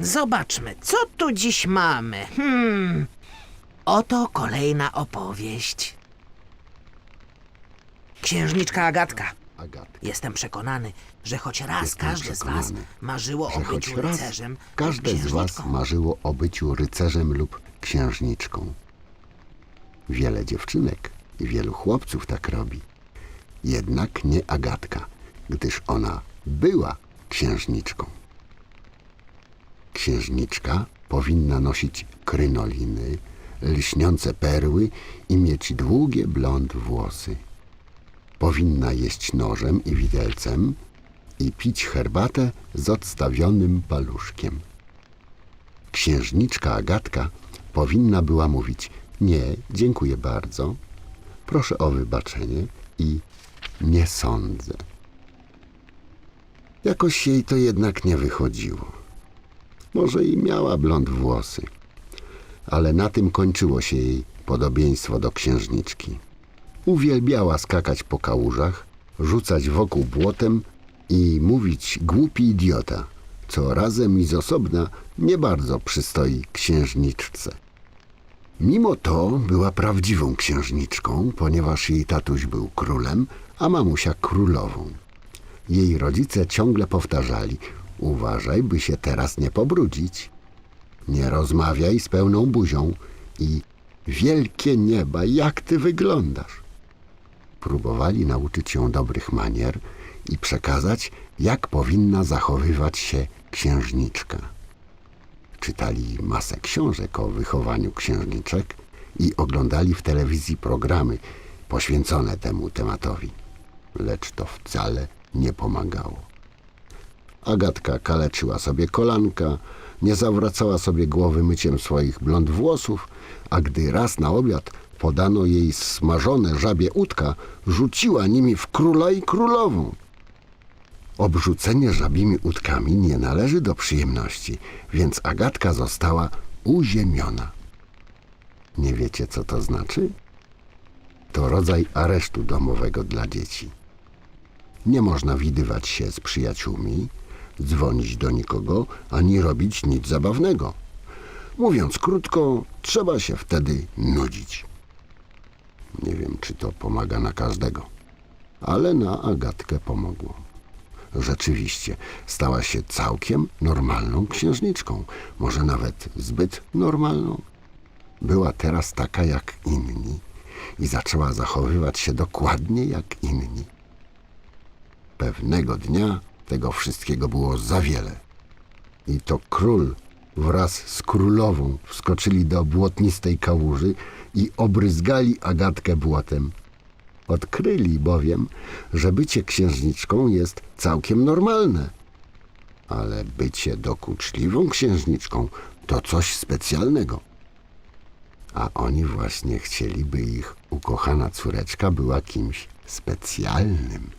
Zobaczmy, co tu dziś mamy. Hmm. Oto kolejna opowieść. Księżniczka Agatka. Agatka. Jestem przekonany, że choć raz Jestem każde z was przekonany, marzyło że o choć byciu raz rycerzem, lub każde z was księżniczką. marzyło o byciu rycerzem lub księżniczką. Wiele dziewczynek i wielu chłopców tak robi. Jednak nie Agatka, gdyż ona była księżniczką. Księżniczka powinna nosić krynoliny, lśniące perły i mieć długie blond włosy. Powinna jeść nożem i widelcem i pić herbatę z odstawionym paluszkiem. Księżniczka Agatka powinna była mówić nie, dziękuję bardzo, proszę o wybaczenie i nie sądzę. Jakoś jej to jednak nie wychodziło. Może i miała blond włosy, ale na tym kończyło się jej podobieństwo do księżniczki. Uwielbiała skakać po kałużach, rzucać wokół błotem i mówić głupi idiota, co razem i z osobna nie bardzo przystoi księżniczce. Mimo to była prawdziwą księżniczką, ponieważ jej tatuś był królem, a mamusia królową. Jej rodzice ciągle powtarzali: Uważaj, by się teraz nie pobrudzić. Nie rozmawiaj z pełną buzią i wielkie nieba, jak ty wyglądasz. Próbowali nauczyć ją dobrych manier i przekazać, jak powinna zachowywać się księżniczka. Czytali masę książek o wychowaniu księżniczek i oglądali w telewizji programy poświęcone temu tematowi. Lecz to wcale nie pomagało. Agatka kaleczyła sobie kolanka, nie zawracała sobie głowy myciem swoich blond włosów, a gdy raz na obiad podano jej smażone żabie udka, rzuciła nimi w króla i królową. Obrzucenie żabimi udkami nie należy do przyjemności, więc Agatka została uziemiona. Nie wiecie, co to znaczy? To rodzaj aresztu domowego dla dzieci. Nie można widywać się z przyjaciółmi, dzwonić do nikogo, ani robić nic zabawnego. Mówiąc krótko, trzeba się wtedy nudzić. Nie wiem, czy to pomaga na każdego, ale na Agatkę pomogło. Rzeczywiście, stała się całkiem normalną księżniczką, może nawet zbyt normalną. Była teraz taka jak inni i zaczęła zachowywać się dokładnie jak inni. Pewnego dnia tego wszystkiego było za wiele. I to król wraz z królową wskoczyli do błotnistej kałuży i obryzgali Agatkę błotem. Odkryli bowiem, że bycie księżniczką jest całkiem normalne. Ale bycie dokuczliwą księżniczką to coś specjalnego. A oni właśnie chcieli, by ich ukochana córeczka była kimś specjalnym.